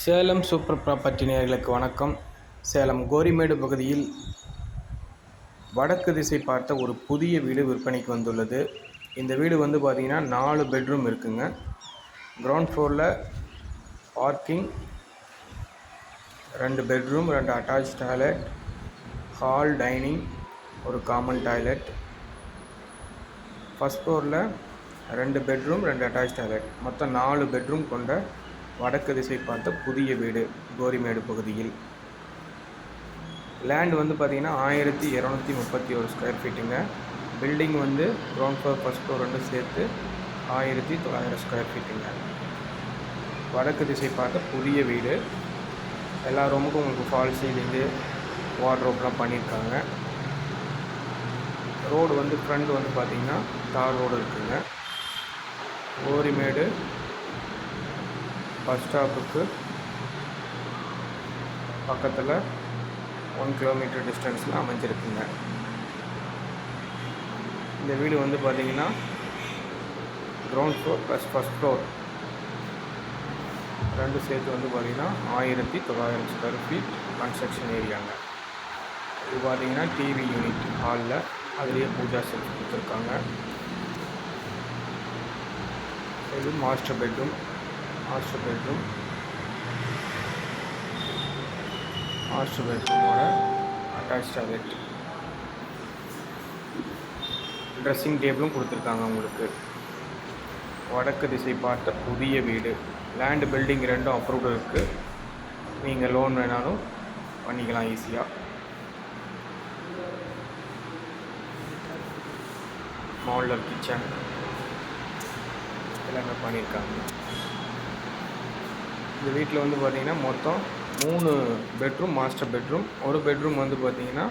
Salem super property நேர்களுக்கு வணக்கம். சேலம் கோரிமேடு பகுதியில் வடக்கு திசை பார்த்த ஒரு புதிய வீடு விற்பனைக்கு வந்துள்ளது. இந்த வீடு வந்து பார்த்திங்கன்னா நாலு பெட்ரூம் இருக்குங்க. கிரவுண்ட் ஃப்ளோரில் பார்க்கிங் ரெண்டு பெட்ரூம் ரெண்டு அட்டாச் டாய்லெட் ஹால் டைனிங் ஒரு காமன் டாய்லெட். ஃபஸ்ட் ஃப்ளோரில் ரெண்டு பெட்ரூம் ரெண்டு அட்டாச் டாய்லெட். மொத்தம் நாலு பெட்ரூம் கொண்ட வடக்கு திசை பார்த்த புதிய வீடு கோரிமேடு பகுதியில். லேண்ட் வந்து பார்த்திங்கன்னா ஆயிரத்தி இரநூத்தி முப்பத்தி ஒரு ஸ்கொயர் ஃபீட்டுங்க பில்டிங் வந்து கிரவுண்ட் ஃப்ளோர் ஃபஸ்ட் ஃப்ளோர் ரெண்டும் சேர்த்து ஆயிரத்தி தொள்ளாயிரம் ஸ்கொயர் ஃபீட்டுங்க வடக்கு திசை பார்த்த புதிய வீடு. எல்லா ரூமுக்கும் உங்களுக்கு ஃபால் சீலிங்கு வார்ட்ரோப்லாம் பண்ணியிருக்காங்க. ரோடு வந்து ஃப்ரண்ட் வந்து பார்த்திங்கன்னா தார் ரோடு இருக்குங்க. கோரிமேடு பஸ் ஸ்டாப்புக்கு பக்கத்தில் ஒன் கிலோமீட்டர் டிஸ்டன்ஸில் அமைஞ்சிருக்குங்க. இந்த வீடு வந்து பார்த்திங்கன்னா ground floor plus first floor ரெண்டு சேர்த்து வந்து பார்த்திங்கன்னா ஆயிரத்தி தொள்ளாயிரம் ஸ்கொயர் ஃபீட் கன்ஸ்ட்ரக்ஷன் ஏரியாங்க இது பார்த்திங்கன்னா டிவி யூனிட் ஹாலில் அதுலேயே பூஜா செட் கொடுத்துருக்காங்க. இது master bedroom master bedroom master பெட்ரூமோட அட்டாச் டாய்லெட் ட்ரெஸ்ஸிங் டேபிளும் கொடுத்துருக்காங்க உங்களுக்கு. வடக்கு திசை பார்த்த புதிய வீடு. லேண்டு பில்டிங் ரெண்டும் அப்ரூவ்டு இருக்குது நீங்கள் லோன் வேணாலும் பண்ணிக்கலாம் ஈஸியாக மாடலர் கிச்சன் எல்லாமே பண்ணியிருக்காங்க. இந்த வீட்டில் வந்து பார்த்திங்கன்னா மொத்தம் மூணு பெட்ரூம் மாஸ்டர் பெட்ரூம் ஒரு பெட்ரூம் வந்து பார்த்திங்கன்னா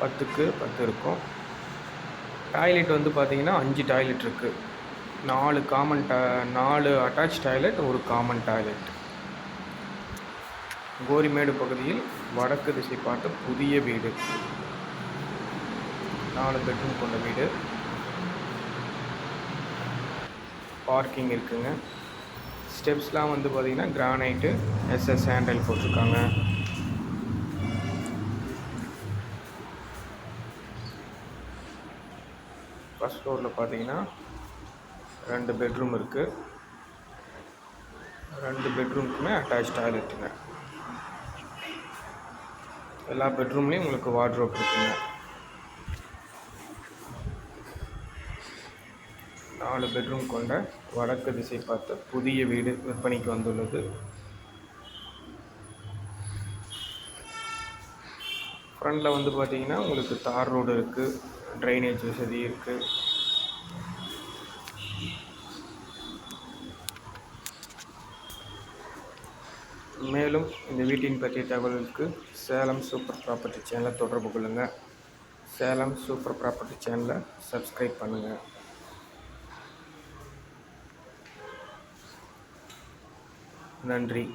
பத்துக்கு பத்து இருக்கும். டாய்லெட் வந்து பார்த்திங்கன்னா அஞ்சு டாய்லெட் இருக்குது நாலு காமன் டா நாலு அட்டாச் டாய்லெட் ஒரு காமன் டாய்லெட் கோரிமேடு பகுதியில் வடக்கு திசை பார்த்த புதிய வீடு. நாலு பெட்ரூம் கொண்ட வீடு. பார்க்கிங் இருக்குங்க. ஸ்டெப்ஸ்லாம் வந்து பார்த்திங்கன்னா கிரானைட்டு எஸ்எஸ் ஹேண்டில் போட்டிருக்காங்க. ஃபஸ்ட் ஃப்ளோரில் பார்த்தீங்கன்னா ரெண்டு பெட்ரூம் இருக்குது ரெண்டு பெட்ரூம்க்குமே அட்டாச் டாய்லெட்டுங்க எல்லா பெட்ரூம்லேயும் உங்களுக்கு வார்ட்ரோப் இருக்குங்க. நாலு பெட்ரூம் கொண்ட வடக்கு திசை பார்த்த புதிய வீடு விற்பனைக்கு வந்துள்ளது. ஃப்ரண்டில் வந்து பார்த்தீங்கன்னா உங்களுக்கு தார் ரோடு இருக்குது ட்ரைனேஜ் வசதி இருக்குது மேலும் இந்த வீட்டின் பற்றிய தகவலுக்கு சேலம் சூப்பர் ப்ராப்பர்ட்டி சேனலை தொடர்பு கொள்ளுங்கள் சேலம் சூப்பர் ப்ராப்பர்ட்டி சேனலை சப்ஸ்கிரைப் பண்ணுங்கள் நன்றி.